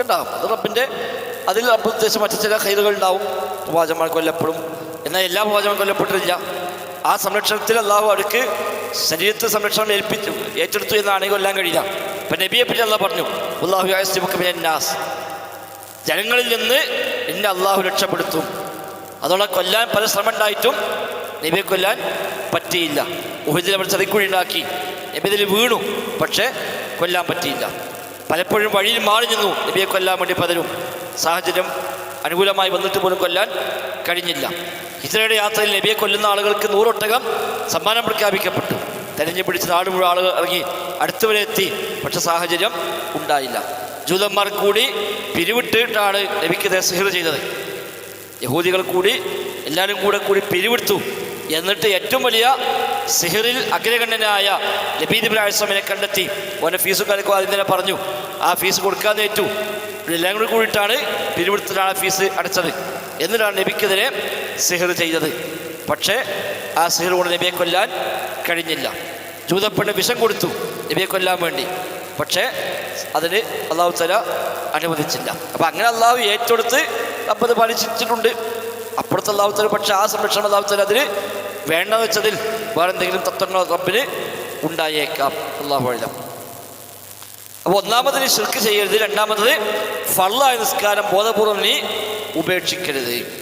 ഉണ്ടാകും അത് റബ്ബിന്റെ അതിൽ റബ്ബ് ഉദ്ദേശിച്ച മറ്റു ചില ഹൈറുകൾ ഉണ്ടാവും. പ്രവാചകന്മാർ കൊല്ലപ്പെടും. എന്നാൽ എല്ലാ പ്രവാചകന്മാർ കൊല്ലപ്പെട്ടിട്ടില്ല. ആ സംരക്ഷണത്തിൽ അള്ളാഹു അടുക്ക് ശരീരത്തെ സംരക്ഷണം ഏൽപ്പിച്ചു. ഏറ്റെടുത്തു എന്നാണ് കൊല്ലാൻ കഴിയില്ല ഇപ്പം നബിയെ പറ്റി അള്ളാഹ് പറഞ്ഞു അള്ളാഹു ആസ്തിമുഖമിൻ നാസ്. ജനങ്ങളിൽ നിന്ന് എന്നെ അള്ളാഹു രക്ഷപ്പെടുത്തും. അതോടെ കൊല്ലാൻ പല ശ്രമം ഉണ്ടായിട്ടും നബിയെ കൊല്ലാൻ പറ്റിയില്ല. ഉഹദിൽ അവർ ചെറിക്കുഴി ഉണ്ടാക്കി നബി ഇതിൽ വീണു പക്ഷേ കൊല്ലാൻ പറ്റിയില്ല. പലപ്പോഴും വഴിയിൽ മാറി നിന്നു. നബിയെ കൊല്ലാൻ വേണ്ടി പലരും സാഹചര്യം അനുകൂലമായി വന്നിട്ട് പോലും കൊല്ലാൻ കഴിഞ്ഞില്ല. ഹിജ്റയുടെ യാത്രയിൽ നബിയെ കൊല്ലുന്ന ആളുകൾക്ക് നൂറൊട്ടകം സമ്മാനം പ്രഖ്യാപിക്കപ്പെട്ടു. തെരഞ്ഞു പിടിച്ച് നാട് മുഴുവൻ ആളുകൾ ഇറങ്ങി അടുത്തുവരെ എത്തി. പക്ഷെ സാഹചര്യം ഉണ്ടായില്ല. ജൂതന്മാർ കൂടി പിരിവിട്ടിട്ടാണ് നബിക്ക് സിഹിർ ചെയ്തത്. യഹൂദികൾ കൂടി എല്ലാവരും കൂടെ കൂടി പിരിവിടുത്തു എന്നിട്ട് ഏറ്റവും വലിയ സിഹിറിൽ അഗ്രഗണ്യനായ ലബീദ് ഇബ്രാഹിസ്ലാമിനെ കണ്ടെത്തി. ഓനെ ഫീസ് കാലക്കും ആദ്യം തന്നെ പറഞ്ഞു ആ ഫീസ് കൊടുക്കാതെ ഏറ്റു. എല്ലാം കൂടി കൂടിയിട്ടാണ് പിരിവിടുത്തിലാണ് ഫീസ് അടച്ചത്. എന്നിട്ടാണ് നബിക്കെതിരെ സിഹിർ ചെയ്തത്. പക്ഷേ ആ സിഹിർ കൊണ്ട് നബിയെ കൊല്ലാൻ കഴിഞ്ഞില്ല. ജൂതപ്പെട്ട് വിഷം കൊടുത്തു നബിയെ കൊല്ലാൻ വേണ്ടി. പക്ഷേ അതിന് അള്ളാഹു തല അനുവദിച്ചില്ല. അപ്പം അങ്ങനെ അള്ളാഹു ഏറ്റെടുത്ത് അപ്പത് പാലിച്ചിട്ടുണ്ട്. അപ്പുറത്ത് അള്ളാഹു തല പക്ഷേ ആ സംരക്ഷണം അള്ളാഹു തല അതിന് വേണ്ട വെച്ചതിൽ വേറെ എന്തെങ്കിലും തത്വങ്ങൾ റബ്ബിന് ഉണ്ടായേക്കാം. അള്ളാഹു എഴുതാം അപ്പോൾ ഒന്നാമതിന് ശിർക്ക് ചെയ്യരുത്. രണ്ടാമത്തത് ഫള്ളായ നിസ്കാരം ബോധപൂർവം നീ ഉപേക്ഷിക്കരുത്.